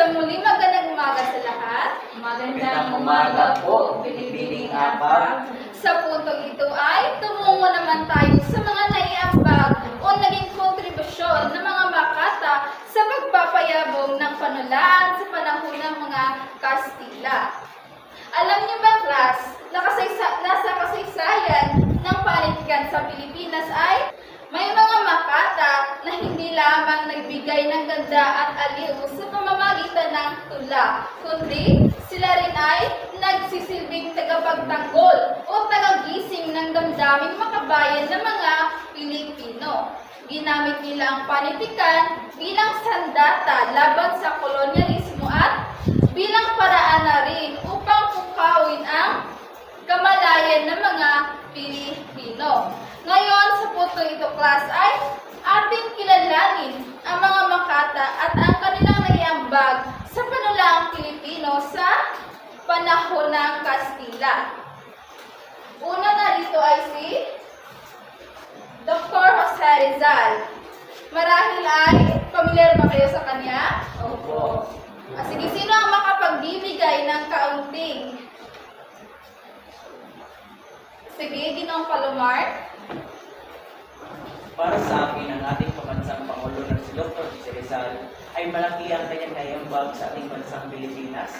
Sa muli magandang umaga sa lahat. Magandang umaga po, Binibining Apag. Sa puntong ito ay tumungo naman tayo sa mga naiambag o naging kontribusyon ng mga makata sa pagpapayabong ng panulaan sa panahon ng mga Kastila. Alam niyo ba, class, nakasaysa, nasa kasaysayan ng panitikan sa Pilipinas ay may na hindi lamang nagbigay ng ganda at aliw sa pamamagitan ng tula, kundi sila rin ay nagsisilbing tagapagtanggol o tagagising ng damdaming makabayan ng mga Pilipino. Ginamit nila ang panitikan bilang sandata laban sa kolonyalismo at bilang paraan na rin upang pukawin ang kamalayan ng mga Pilipino. Ngayon, sa punto ito, class, ay kilalanin ang mga makata at ang kanilang naiambag sa panulaang Pilipino sa panahon ng Kastila. Una na rito ay si Dr. Jose Rizal. Marahil ay pamilyar ba kayo sa kanya? Opo. Ah, sige, sino ang makapagbibigay ng kaunting? Sige, Ginong Palomar. Para sa akin, ang ating pamansang Pangulo na si Dr. Jose Rizal ay malaki ang kanyang naiambag sa ating bansang Pilipinas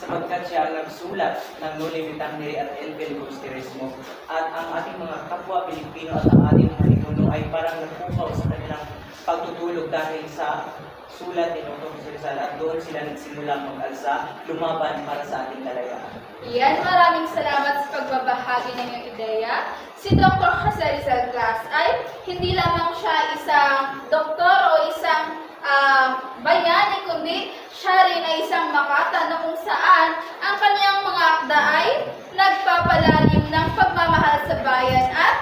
sapagkat siya ang nagsulat ng Noli Me Tangere at El Filibusterismo at ang ating mga kapwa Pilipino at ang ating mga ninuno ay parang nagpukaw sa kanilang pagtutulog dahil sa sulat ni Dr. Rizal at doon sila nagsimula mag-alsa, lumaban para sa ating kalayaan. Yan, maraming salamat sa pagbabahagi ng iyong ideya. Si Dr. Jose Rizal Glass ay hindi lamang siya isang doktor o isang ah, bayani, kundi siya rin ay isang makata na kung saan ang kanyang mga akda ay nagpapalalim ng pagmamahal sa bayan at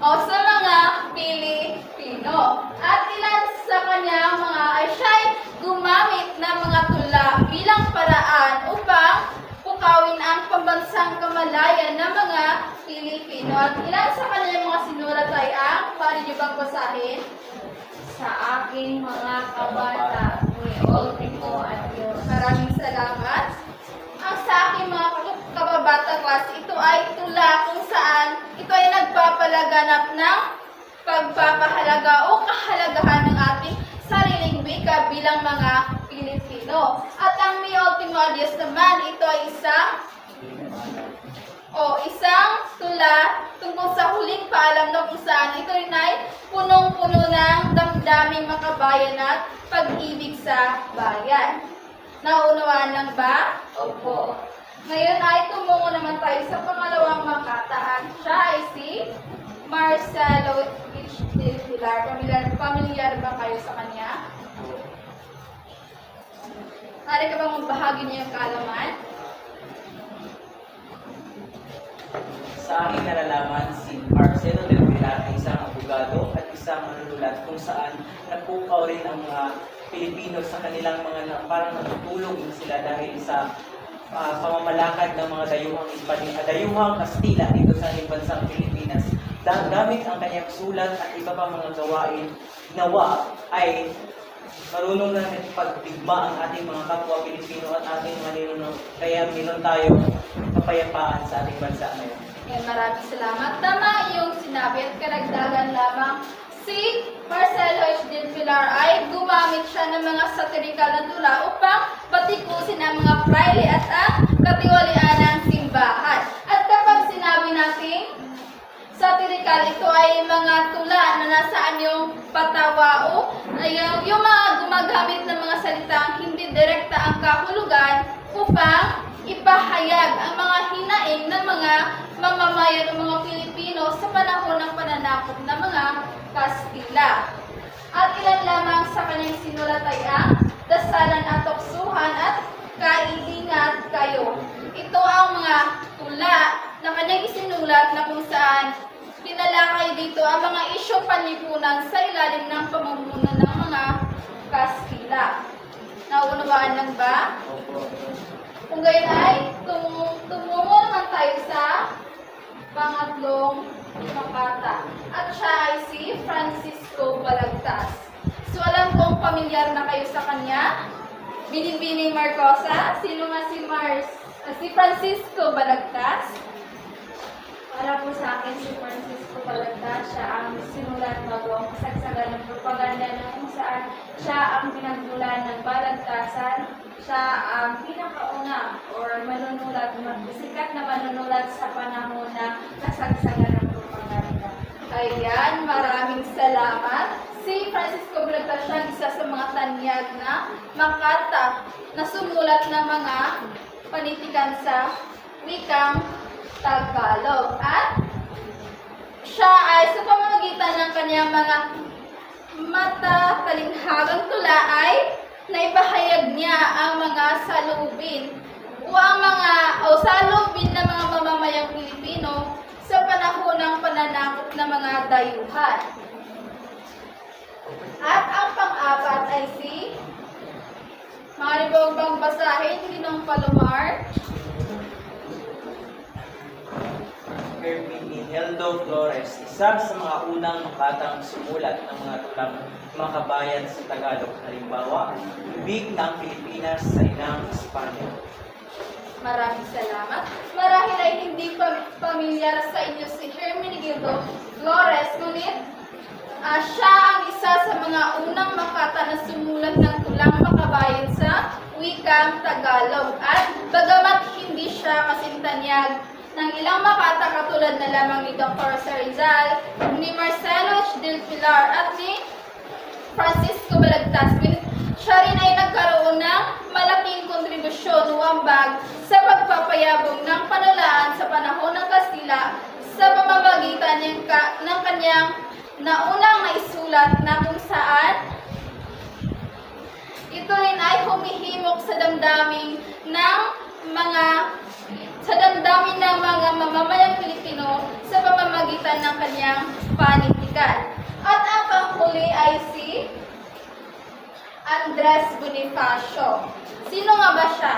o sa mga Pilipino. At ilan sa kanyang mga ay siya ay gumamit ng mga tula bilang paraan upang pukawin ang pambansang kamalayan ng mga Pilipino. At ilan sa kanyang mga sinulat ay ang, pari niyo bang basahin? sa aking mga kabata ni Ultimo at Diyos. Maraming salamat. Ang sa aking mga kab- kababata class, ito ay tula kung saan ito ay nagpapalaganap ng pagpapahalaga o kahalagahan ng ating sariling wika bilang mga Pilipino. At ang Mi Ultimo Adios naman, ito ay isang o isang tula tungkol sa huling paalam na kung saan ito rin ay punong-puno ng damdaming makabayan at pag-ibig sa bayan. Naunawaan lang ba? Opo. Ngayon ay tumungo naman tayo sa pangalawang makataan. Siya ay si Marcelo H. Del Pilar. Pamilyar, pamilyar ba kayo sa kanya? Hari ka bang magbahagi niya yung kaalaman? Sa aking nalalaman, si Marcelo del Pilar isang abogado at isang manunulat kung saan nagpukaw rin ang mga Pilipino sa kanilang mga na, parang natutulog na sila dahil sa ah, pamamalakad ng mga dayuhang Espanya, ah, dayuhang Kastila dito sa ating bansang Pilipinas. Da- gamit ang kanyang sulat at iba pang mga gawain, nawa ay marunong na pagdigma ang ating mga kapwa Pilipino at ating mga ninuno. Kaya meron tayo kapayapaan sa ating bansa ngayon. Yan, maraming salamat. Tama yung sinabi at karagdagan lamang si Marcelo H. Del Pilar ay gumamit siya ng mga satirical na tula upang batikusin ang mga praile at ang katiwalian ng simbahan. At kapag sinabi natin satirical, ito ay mga tula na nasaan yung patawa o yung, yung mga gumagamit ng mga salitang hindi direkta ang kahulugan upang ipahayag ang mga hinaing ng mga mamamayan ng mga Pilipino sa panahon ng pananakop ng mga Kastila. At ilan lamang sa kanyang sinulat ay ang dasalan at tuksuhan at kailingat kayo. Ito ang mga tula na kanyang isinulat na kung saan tinalakay dito ang mga isyu panlipunan sa ilalim ng pamumuno ng mga Kastila. Naunawaan lang ba? Opo. Kung gayon ay tumu tumungo naman tayo sa pangatlong makata. At siya ay si Francisco Balagtas. So alam kong pamilyar na kayo sa kanya. Binibining Marcosa. Sino nga si Mars? ah, si Francisco Balagtas. Para po sa akin, si Francisco Balagtas, siya ang sinulat bago ang kasagsagan ng propaganda na kung saan siya ang pinagmulan ng balagtasan. Siya ang pinakauna or manunulat, sikat na manunulat sa panahon na kasagsagan ng propaganda. Ayan, maraming salamat. Si Francisco Balagtas siya isa sa mga tanyag na makata na sumulat ng mga panitikan sa wikang Tagalog. At siya ay sa pamamagitan ng kanyang mga mata talinghagang tula ay naipahayag niya ang mga salubin o ang mga o salubin ng mga mamamayang Pilipino sa panahon ng pananakop ng mga dayuhan. At ang pang-apat ay si Maribog bang basahin, Ginong Palomar. Heldo Flores, isa sa mga unang makatang sumulat ng mga tulang mga kabayan sa Tagalog. Halimbawa, Ibig ng Pilipinas sa Inang Espanya. Maraming salamat. Marahil ay hindi pa pamilyar sa inyo si Hermine Gildo Flores, ngunit ah, siya ang isa sa mga unang makata na sumulat ng tulang makabayan sa wikang Tagalog. At bagamat hindi siya kasintanyag ng ilang makata katulad na lamang ni Dr. Sarizal, ni Marcelo H. Del Pilar at ni Francisco Balagtas, siya rin ay nagkaroon ng malaking kontribusyon o ambag sa pagpapayabong ng panulaan sa panahon ng Kastila sa pamamagitan ng, ka, ng kanyang naunang naisulat na kung saan ito rin ay humihimok sa damdamin ng mga damdamin ng mga mamamayang Pilipino sa pamamagitan ng kanyang panitikan. At ang panghuli ay si Andres Bonifacio. Sino nga ba siya?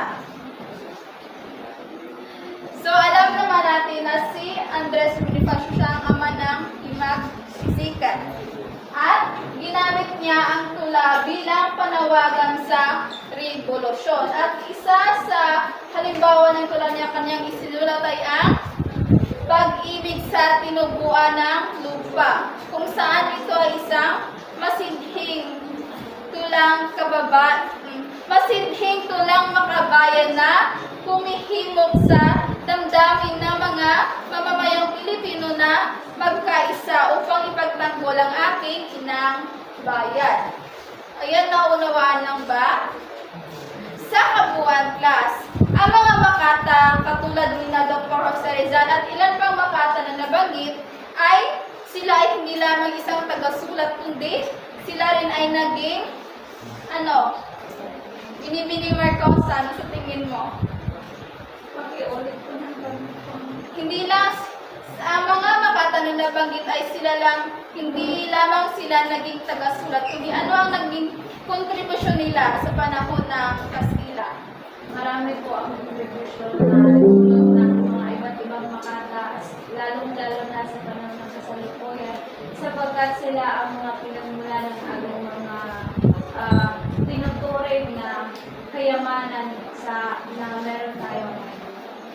So, alam naman natin na si Andres Bonifacio siya ang ama ng Himag Sikat. Ginamit niya ang tula bilang panawagan sa revolusyon. At isa sa halimbawa ng tula niya kanyang isinulat ay ang pag-ibig sa tinubuan ng lupa, kung saan ito ay isang masidhing tulang kababa, masidhing tulang makabayan na humihimok sa damdamin ng mga mamamayang Pilipino na magkaisa upang ipagtanggol ang aking inang bayan. Ayan, naunawaan lang ba? Sa kabuuan class, ang mga makata katulad ni na Dr. Jose Rizal at ilan pang makata na nabanggit ay sila ay hindi lamang isang tagasulat kundi sila rin ay naging ano, binibini Marcosa, ano sa tingin mo? Pakiulit ko na Hindi lang nabanggit ay sila lang, hindi lamang sila naging tagasulat, kundi ano ang naging kontribusyon nila sa panahon ng Kastila. Marami po ang contribution na nagulong ng mga iba't ibang makata, lalong-lalo na sa panahon ng kasalukuyan, sapagkat sila ang mga pinagmula ng ating mga uh, tinuturing na kayamanan sa na meron tayo ngayon.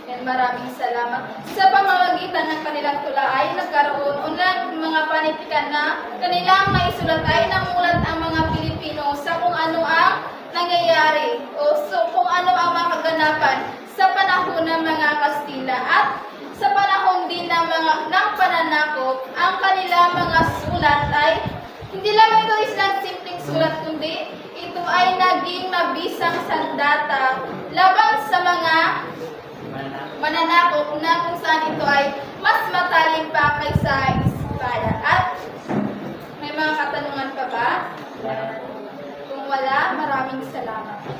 Yan, maraming salamat. Sa pamamagitan ng kanilang tula ay nagkaroon unang mga panitikan na kanilang naisulat ay namulat ang mga Pilipino sa kung ano ang nangyayari o so kung ano ang mga kaganapan sa panahon ng mga Kastila at sa panahon din ng mga ng pananakop ang kanilang mga sulat ay hindi lamang ito isang simpleng sulat kundi ito ay naging mabisang sandata laban sa mga Mananako na kung saan ito ay mas matalim pa kaysa espada. At may mga katanungan pa ba? Kung wala, maraming salamat.